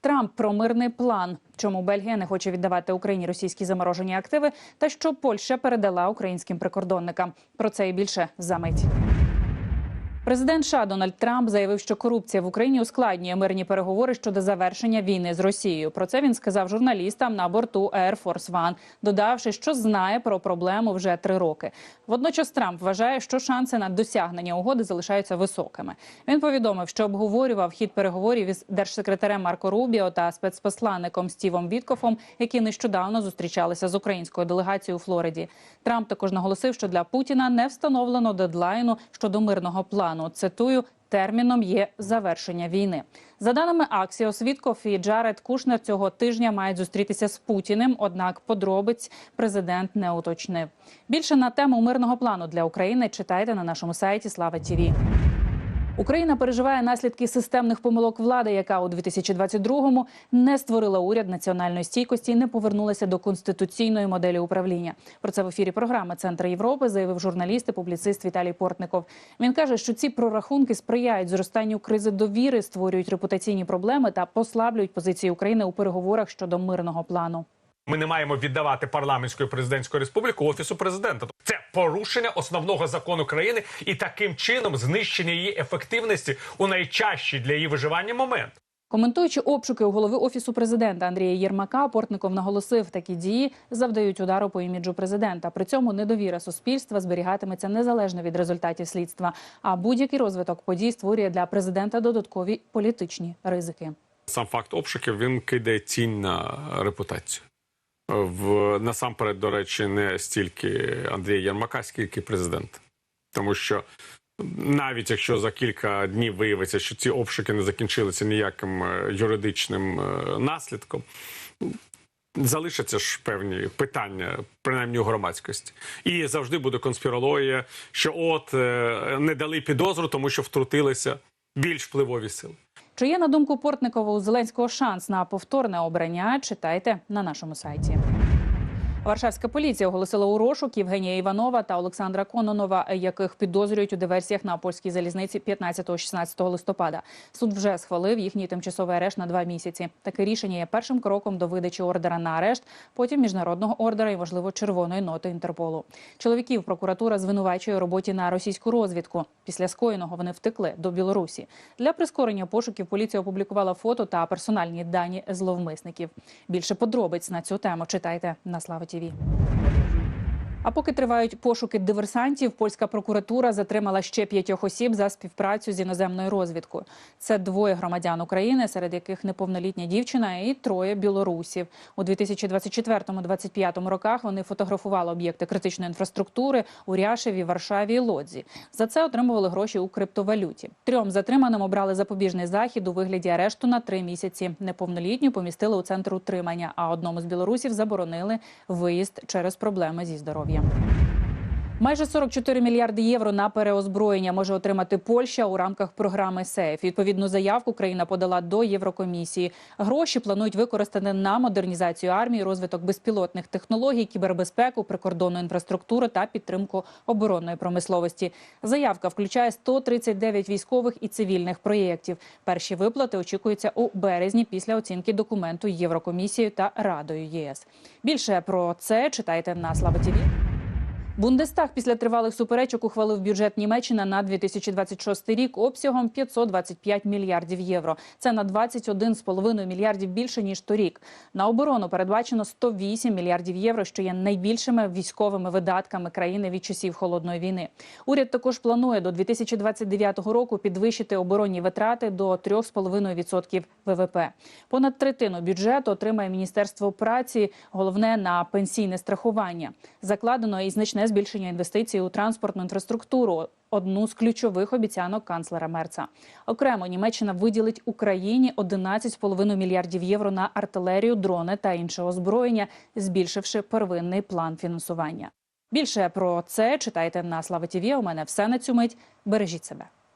Трамп про мирний план. Чому Бельгія не хоче віддавати Україні російські заморожені активи, та що Польща передала українським прикордонникам. Про це і більше за мить. Президент США Дональд Трамп заявив, що корупція в Україні ускладнює мирні переговори щодо завершення війни з Росією. Про це він сказав журналістам на борту Air Force One, додавши, що знає про проблему вже три роки. Водночас Трамп вважає, що шанси на досягнення угоди залишаються високими. Він повідомив, що обговорював хід переговорів із держсекретарем Марко Рубіо та спецпосланником Стівом Віткофом, які нещодавно зустрічалися з українською делегацією у Флориді. Трамп також наголосив, що для Путіна не встановлено дедлайну щодо мирного плану. Цитую. Терміном є завершення війни. За даними Аксіос, Вітков і Джаред Кушнер цього тижня мають зустрітися з Путіним. Однак подробиць президент не уточнив. Більше на тему мирного плану для України читайте на нашому сайті Слава Тіві. Україна переживає наслідки системних помилок влади, яка у 2022-му не створила уряд національної стійкості і не повернулася до конституційної моделі управління. Про це в ефірі програми Центр Європи заявив журналіст і публіцист Віталій Портников. Він каже, що ці прорахунки сприяють зростанню кризи довіри, створюють репутаційні проблеми та послаблюють позиції України у переговорах щодо мирного плану. Ми не маємо віддавати парламентську і президентську республіку офісу президента. Це порушення основного закону країни і таким чином знищення її ефективності у найчащий для її виживання момент. Коментуючи обшуки у голови офісу президента Андрія Єрмака, Портников наголосив, такі дії завдають удару по іміджу президента. При цьому недовіра суспільства зберігатиметься незалежно від результатів слідства. А будь-який розвиток подій створює для президента додаткові політичні ризики. Сам факт обшуків він кидає тінь на репутацію. В насамперед, до речі, не стільки Андрія Єрмака, скільки президент. Тому що навіть якщо за кілька днів виявиться, що ці обшуки не закінчилися ніяким е, юридичним е, наслідком, залишаться ж певні питання, принаймні у громадськості. І завжди буде конспірологія, що от е, не дали підозру, тому що втрутилися більш впливові сили. Чи є на думку Портникова у Зеленського шанс на повторне обрання? Читайте на нашому сайті. Варшавська поліція оголосила у розшук Євгенія Іванова та Олександра Кононова, яких підозрюють у диверсіях на польській залізниці 15-16 листопада. Суд вже схвалив їхній тимчасовий арешт на два місяці. Таке рішення є першим кроком до видачі ордера на арешт, потім міжнародного ордера і, можливо, червоної ноти Інтерполу. Чоловіків прокуратура звинувачує у роботі на російську розвідку. Після скоєного вони втекли до Білорусі. Для прискорення пошуків поліція опублікувала фото та персональні дані зловмисників. Більше подробиць на цю тему читайте на Слава ТІВІ. А поки тривають пошуки диверсантів, польська прокуратура затримала ще п'ятьох осіб за співпрацю з іноземною розвідкою. Це двоє громадян України, серед яких неповнолітня дівчина, і троє білорусів. У 2024-2025 роках вони фотографували об'єкти критичної інфраструктури у Ряшеві, Варшаві і Лодзі. За це отримували гроші у криптовалюті. Трьом затриманим обрали запобіжний захід у вигляді арешту на три місяці. Неповнолітню помістили у центр утримання, а одному з білорусів заборонили виїзд через проблеми зі здоров'ям. Noviembre. Майже 44 мільярди євро на переозброєння може отримати Польща у рамках програми СЕФ. Відповідну заявку країна подала до Єврокомісії. Гроші планують використати на модернізацію армії, розвиток безпілотних технологій, кібербезпеку, прикордонну інфраструктуру та підтримку оборонної промисловості. Заявка включає 139 військових і цивільних проєктів. Перші виплати очікуються у березні після оцінки документу Єврокомісією та Радою ЄС. Більше про це читайте на Слава ТІВІ. Бундестаг після тривалих суперечок ухвалив бюджет Німеччини на 2026 рік обсягом 525 мільярдів євро. Це на 21,5 мільярдів більше ніж торік. На оборону передбачено 108 мільярдів євро, що є найбільшими військовими видатками країни від часів холодної війни. Уряд також планує до 2029 року підвищити оборонні витрати до 3,5% ВВП. Понад третину бюджету отримає міністерство праці, головне на пенсійне страхування. Закладено і значне збільшення інвестицій у транспортну інфраструктуру. Одну з ключових обіцянок канцлера Мерца. Окремо Німеччина виділить Україні 11,5 мільярдів євро на артилерію, дрони та інше озброєння, збільшивши первинний план фінансування. Більше про це читайте на Слава ТІВІ. У мене все на цю мить. Бережіть себе.